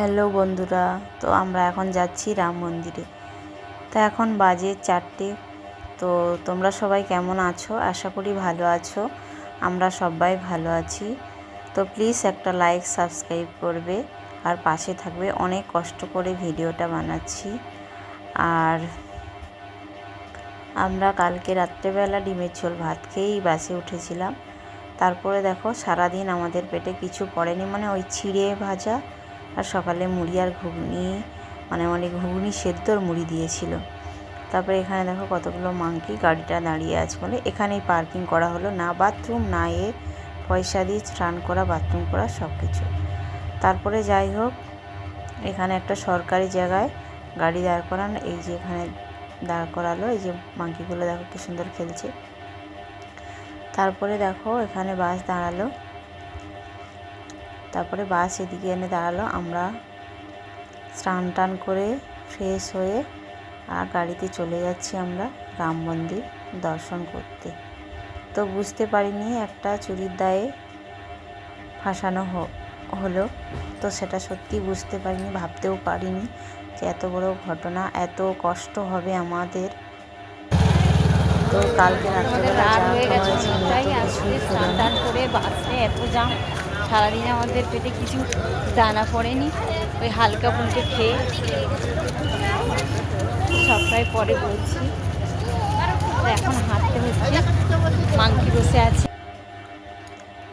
Hello বন্ধুরা, তো আমরা এখন যাচ্ছি রাম মন্দিরে। তো এখন বাজে চারটে, তো তোমরা সবাই কেমন আছো? আশা করি ভালো আছো, আমরা সবাই ভালো আছি। তো প্লিজ একটা লাইক সাবস্ক্রাইব করবে, আর পাশে থাকবে, অনেক কষ্ট করে ভিডিওটা বানাচ্ছি। আর আমরা কালকে রাত্রেবেলা ডিমের ঝোল ভাত খেয়েই বাসে উঠেছিলাম। তারপরে দেখো সারাদিন আমাদের পেটে কিছু পড়েনি মানে ওই ছিঁড়ে ভাজা আর সকালে মুড়ি আর ঘুগনি মানে মানে ঘুগনি সেদ্ধর মুড়ি দিয়েছিল। তারপরে এখানে দেখো কতগুলো মাংকি, গাড়িটা দাঁড়িয়ে আছে বলে এখানেই পার্কিং করা হলো। না বাথরুম না এ পয়সা দিয়ে স্নান করা বাথরুম করা সব কিছু তারপরে যাই হোক, এখানে একটা সরকারি জায়গায় গাড়ি দাঁড় করান। এই যে এখানে দাঁড় করালো, এই যে মাংকিগুলো দেখো কি সুন্দর খেলছে। তারপরে দেখো এখানে বাস দাঁড়াল। তারপরে বাস এদিকে এনে দাঁড়াল। আমরা স্নান টান করে ফ্রেশ হয়ে আর গাড়িতে চলে যাচ্ছি আমরা রাম মন্দির দর্শন করতে। তো বুঝতে পারিনি একটা চুরির দায়ে ফাঁসানো হলো। তো সেটা সত্যি বুঝতে পারিনি ভাবতেও পারিনি যে এত বড় ঘটনা এত কষ্ট হবে আমাদের। তো কালকে রাত্রেবেলা রাত যা হয়ে গেছে হয়েছে করে বাসে এত জাম সারাদিন আমাদের পেটে কিছু দানা পড়েনি, ওই হালকা ফুলকে খেয়ে সবটাই পরে বলছি এখন হাঁটতে হচ্ছে মাংকি বসে আছে।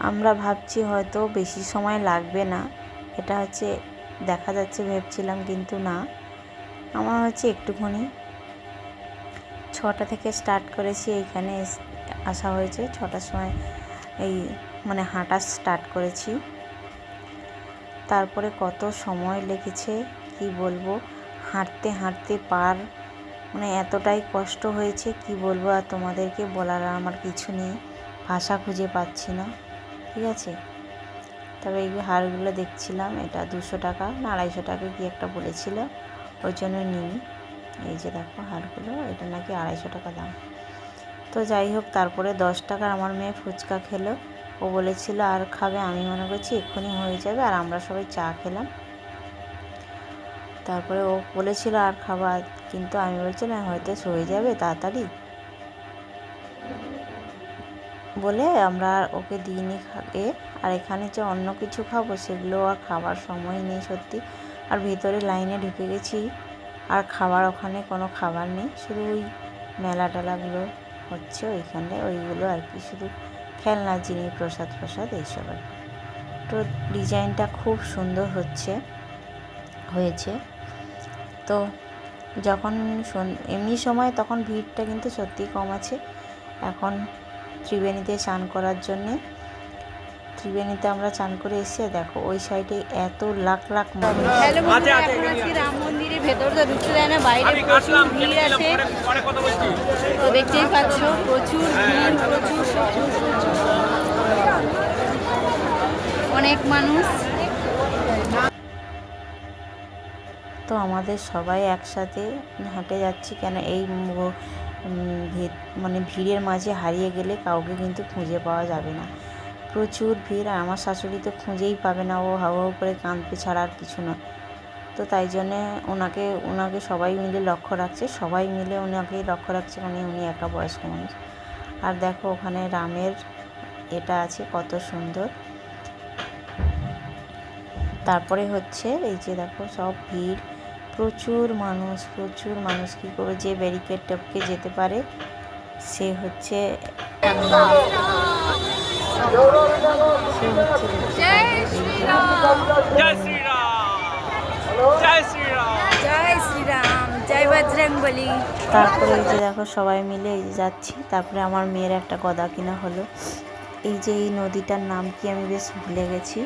আমরা ভাবছি হয়তো বেশি সময় লাগবে না, এটা হচ্ছে দেখা যাচ্ছে ভেবছিলাম কিন্তু না, আমার হচ্ছে একটুখানি ছটা থেকে স্টার্ট করেছি এইখানে আসা হয়েছে, ছটার সময় এই মানে হাঁটা স্টার্ট করেছি। তারপরে কত সময় লেগেছে, কি বলব? হাঁটতে হাঁটতে পার মানে এতটাই কষ্ট হয়েছে, কি বলব আর তোমাদেরকে বলার আমার কিছু নেই। ভাষা খুঁজে পাচ্ছি না, ঠিক আছে? তবে এই হারগুলো দেখছিলাম, এটা দুশো টাকা না আড়াইশো টাকা কি একটা বলেছিল, ওই জন্য নিই। এই যে দেখো হারগুলো, এটা নাকি আড়াইশো টাকা দাম। তো যাই হোক, তারপরে দশ টাকার আমার মেয়ে ফুচকা খেলো। ও বলেছিল, আর খাবে? আমি মনে করছি, এক্ষুনি হয়ে যাবে, আর আমরা সবাই চা খেলাম। তারপরে ও বলেছিল, আর খাবার কিন্তু আমি বলছিলাম হয়তো হয়ে যাবে, তাড়াতাড়ি। বলে, আমরা ওকে দিইনি খাবে আর এখানে যে অন্য কিছু খাব, সেগুলো আর খাবার সময় নেই সত্যি। আর ভেতরে লাইনে ঢুকে গেছি, আর খাবার ওখানে কোনো খাবার নেই। শুধু ওই মেলা টেলাগুলো হচ্ছে, ওইখানে ওইগুলো আর কি, শুধু খেলনার জিনিস প্রসাদ প্রসাদ এইসবের। তো ডিজাইনটা খুব সুন্দর হচ্ছে হয়েছে। তো যখন এমনি সময় তখন ভিড়টা কিন্তু সত্যিই কম আছে। এখন ত্রিবেণীতে স্নান করার জন্যে ত্রিবেণীতে আমরা চান করে এসে দেখো ওই সাইডে এত লাখ লাখ মানুষ হ্যালো বন্ধুরা এখন আছি রাম মন্দিরের ভেতর। তো ঢুকতে দেয় না বাইরে প্রচুর ভিড় আছে। তো দেখতেই পাচ্ছ প্রচুর ভিড় প্রচুর অনেক মানুষ। তো আমাদের সবাই একসাথে হেঁটে যাচ্ছি কেন এই মানে ভিড়ের মাঝে হারিয়ে গেলে কাউকে কিন্তু খুঁজে পাওয়া যাবে না। প্রচুর ভিড় আর আমার শাশুড়ি তো খুঁজেই পাবে না, ও হাউ করে কাঁদবে ছাড়া আর কিছু না। তো তাই জন্যে ওনাকে ওনাকে সবাই মিলে লক্ষ্য রাখছে, সবাই মিলে ওনাকে লক্ষ্য রাখছে মানে উনি একা বয়স্ক মানুষ। আর দেখো ওখানে রামের এটা আছে কত সুন্দর। তারপরে হচ্ছে এই যে দেখো সব ভিড়। প্রচুর মানুষ প্রচুর মানুষ কী করবে? যে ব্যারিকেড টপকে যেতে পারে সে হচ্ছে তারপরে যে দেখো সবাই মিলে এই যাচ্ছি। তারপরে আমার মেয়ের একটা গদা কিনা হলো। এই যে এই নদীটার নাম কি আমি বেশ ভুলে গেছি।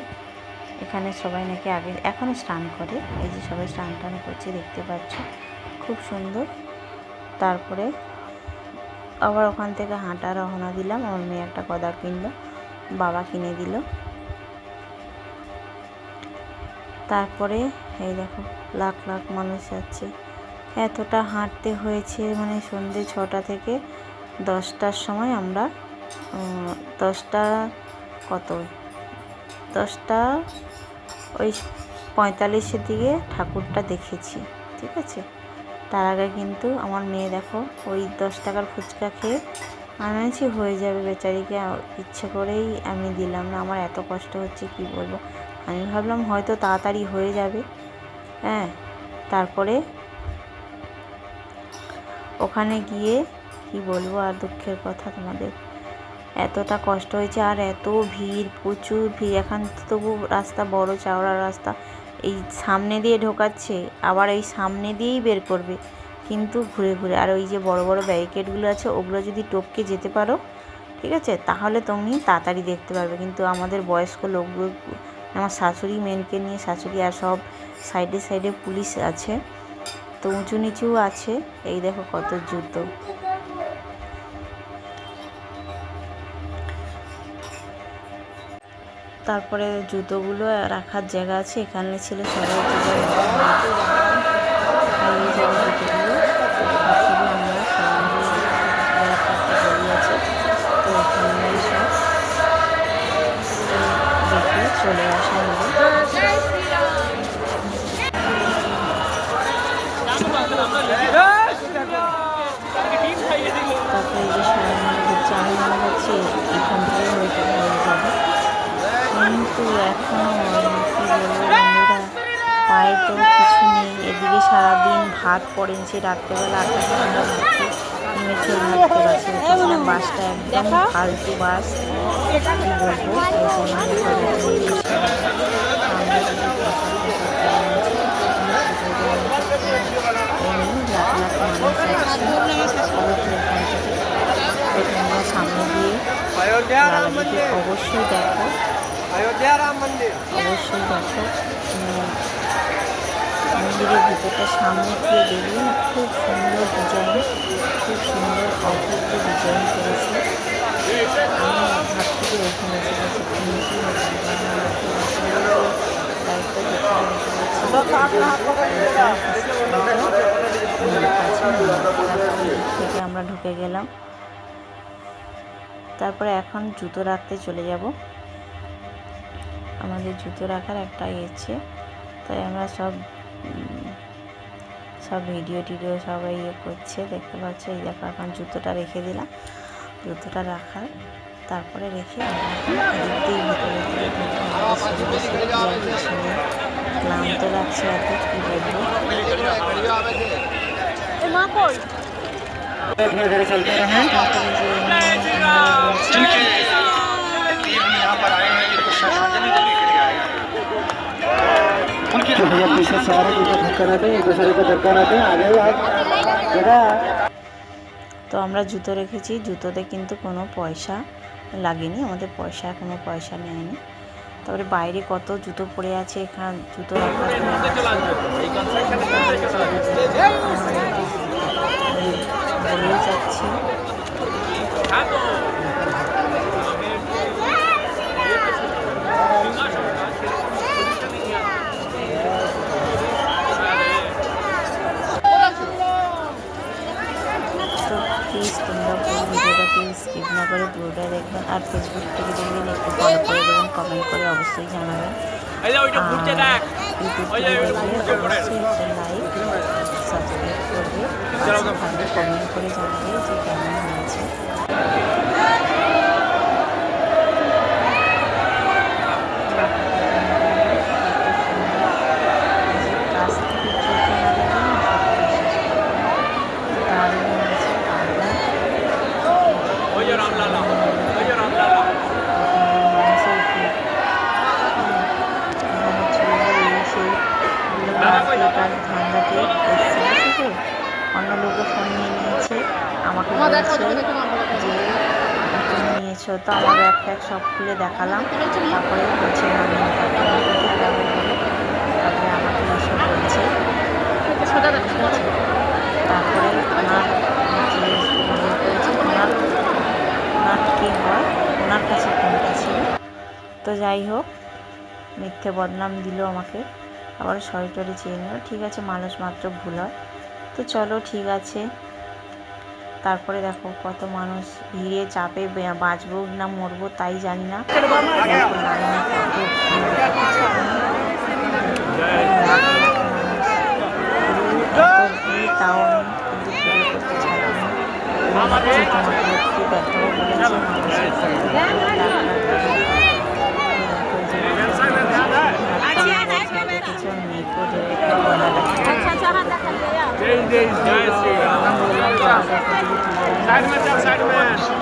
এখানে সবাই নাকি আগে এখনও স্নান করে। এই যে সবাই স্নান টান করছে, দেখতে পাচ্ছ? খুব সুন্দর। তারপরে আবার ওখান থেকে হাঁটা রওনা দিলাম। আমার মেয়ে একটা গদা কিনলো, বাবা কিনে দিল। তারপরে এই দেখো, লাখ লাখ মানুষ যাচ্ছে। এতটা হাঁটতে হয়েছে মানে সন্ধে ছটা থেকে দশটার সময় আমরা দশটা কত? দশটা ওই পঁয়তাল্লিশের দিকে ঠাকুরটা দেখেছি, ঠিক আছে? তার আগে কিন্তু আমার মেয়ে দেখো, ওই দশ টাকার ফুচকা খেয়ে বলছি হয়ে যাবে বেচারিকে ইচ্ছে করেই আমি দিলাম না, আমার এত কষ্ট হচ্ছে কি বলব? আমি ভাবলাম হয়তো তাড়াতাড়ি হয়ে যাবে হ্যাঁ? তারপরে ওখানে গিয়ে কি বলব আর দুঃখের কথা তোমাদের? এতটা কষ্ট হয়েছে আর এত ভিড়, প্রচুর ভিড়। এখান তবু রাস্তা বড়, চওড়া রাস্তা। এই সামনে দিয়ে ঢোকাচ্ছে, আবার এই সামনে দিয়েই বের করবে। কিন্তু ঘুরে ঘুরে, আর ওই যে বড় বড় ব্যারিকেডগুলো আছে, ওগুলো যদি টপকে যেতে পারো, ঠিক আছে, তাহলে তুমি তাড়াতাড়ি দেখতে পারবে। কিন্তু আমাদের বয়স্ক লোকগুলো, আমার শাশুড়ি মেনকে নিয়ে, শাশুড়ি আর সব সাইডে সাইডে পুলিশ আছে, তো উঁচু নিচুও আছে। এই দেখো কত জুতো তারপরে জুতোগুলো রাখার জায়গা আছে, এখানে ছিল সবাই জুতোগুলো আমরা আছে তো এখানে দেখে চলে আসা তারপরে যে সবাই হচ্ছে, এখান থেকে হয়ে যাবে। কিন্তু এখনও কী বলব বন্ধুরা পায়ে তো কিছু নেই। এদিকে সারাদিন ভাত পড়েন সে রাত্রেবেলা আটটা ঘণ্টা ভাবছি নেমে চলে থাকতে বাসটা একদম ফালতু বাস। বলব সামনে দিয়ে অবশ্যই দেখো। অবশ্যই মন্দিরের সামনে দেখুন খুব সুন্দর ডিজাইন খুব সুন্দর ডিজাইন থেকে এখানে থেকে আমরা ঢুকে গেলাম। তারপরে এখন জুতো রাখতে চলে যাব। আমাদের জুতো রাখার একটা ইচ্ছে তাই আমরা সব সব ভিডিও টিডিও সবাই ইয়ে করছে। দেখতে পাচ্ছ এই দেখো এখন জুতোটা রেখে দিলাম। জুতোটা রাখার। তারপরে রেখে ক্লান্ত লাগছে এত কী বলব। তারপরে যে তো আমরা জুতো রেখেছি। জুতোতে কিন্তু কোনো পয়সা লাগেনি। আমাদের পয়সা কোনো পয়সা নেয়নি। তারপরে বাইরে কত জুতো পড়ে আছে, এখানে জুতো বলেই যাচ্ছি। এই যে ওইটা ঘুরছে দেখ ইউটিউব ওই থেকে যে ওইটা দেখলে ঘুরছে পড়ে অবশ্যই একটা লাইক সাবস্ক্রাইব করবে পাশে থাকবে কমেন্ট করে জানাবে যে কেমন হয়েছে কাছ থেকে চোখে না দেখলে না সত্যি শেষ করবে না। দারুণ হয়েছে দারুণ ওই যে রামলালা ওই যে রামলালা মানুষের ভিড় মনে হচ্ছিল যে এই সেই মার্কেটার ধান্দাতে এসছে বুঝেছ অন্য লোকে ফোন নিয়ে নিয়েছে আমাকে বলছে যে নিয়েছো তো আমার ব্যাগ ফ্যাগ সব খুলে দেখালাম তারপরে আমি তারপরে আমাকে দেখাবো বলে তারপরে আমাকে এসে বলছে তারপরে ওনার ইয়ে ওনার ওনার কী হয় ওনার কাছে ফোনটা ছিল তো যাই হোক মিথ্যে বদনাম দিল আমাকে আবার সরি টরি চেয়ে নিল ঠিক আছে মানুষ মাত্র ভুল হয় তো চলো ঠিক আছে তারপরে দেখো কত মানুষ ভিড়ে চাপে বাঁচবো না মরবো তাই জানি না। তাও আমি কিন্তু ভিডিও साइड में चल साइड में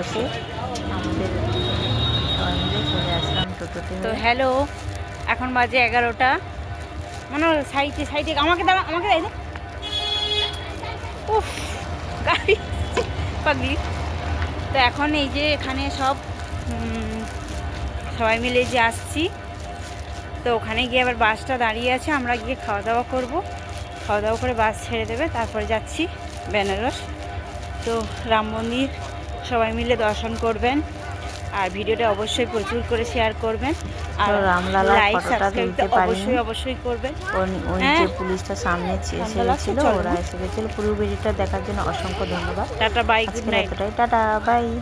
বসে। আমাদের সবাই মিলে চলে আসলাম টোটোতে তো হ্যালো এখন বাজে এগারোটা। মানে সাইডে সাইডে আমাকে দাঁড়া আমাকে দাঁড়া উফ গাড়ি পাগলি। তো এখন এই যে এখানে সব সবাই মিলে যে আসছি তো ওখানে গিয়ে আবার বাসটা দাঁড়িয়ে আছে আমরা গিয়ে খাওয়া দাওয়া করব। খাওয়া দাওয়া করে বাস ছেড়ে দেবে তারপরে যাচ্ছি বেনারস। তো রাম মন্দির সবাই মিলে দর্শন করবেন। আর ভিডিওটা অবশ্যই প্রচুর করে শেয়ার করবেন। আর লাইক ফটোটা সাবস্ক্রাইব তুলতে অবশ্যই অবশ্যই করবেন। ওই- হ্যাঁ। যে পুলিশটা সামনে ছিল ওরা এসে গেছিল। পুরো ভিডিওটা দেখার জন্য অসংখ্য ধন্যবাদ। Tata bye good night tata bye